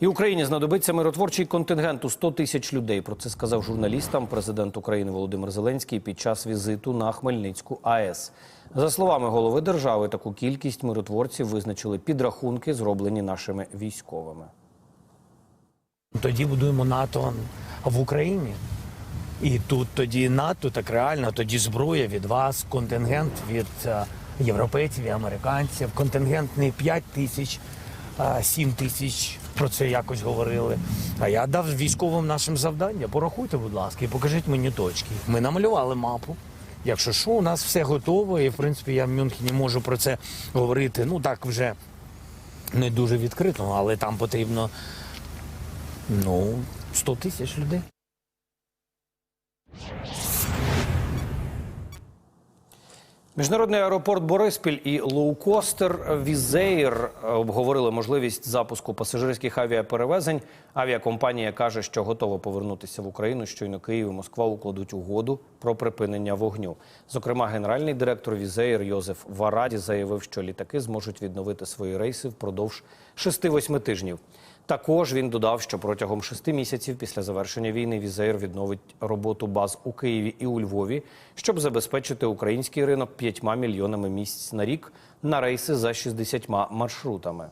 І Україні знадобиться миротворчий контингент у 100 тисяч людей. Про це сказав журналістам президент України Володимир Зеленський під час візиту на Хмельницьку АЕС. За словами голови держави, таку кількість миротворців визначили підрахунки, зроблені нашими військовими. Тоді будуємо НАТО в Україні. І тут тоді НАТО, так реально, тоді зброя від вас, контингент від е, європейців і американців. Контингент не 5 тисяч, 7 тисяч. Про це якось говорили. А я дав військовим нашим завдання. Порахуйте, будь ласка, і покажіть мені точки. Ми намалювали мапу. Якщо що, у нас все готово, і в принципі я в Мюнхені можу про це говорити. Ну так вже не дуже відкрито, але там потрібно ну 100 тисяч людей. Міжнародний аеропорт Бориспіль і лоукостер Візеїр обговорили можливість запуску пасажирських авіаперевезень. Авіакомпанія каже, що готова повернутися в Україну. Щойно Київ і Москва укладуть угоду про припинення вогню. Зокрема, генеральний директор Візеїр Йозеф Вараді заявив, що літаки зможуть відновити свої рейси впродовж 6-8 тижнів. Також він додав, що протягом шести місяців після завершення війни Візаєр відновить роботу баз у Києві і у Львові, щоб забезпечити український ринок п'ятьма мільйонами місць на рік на рейси за 60 маршрутами.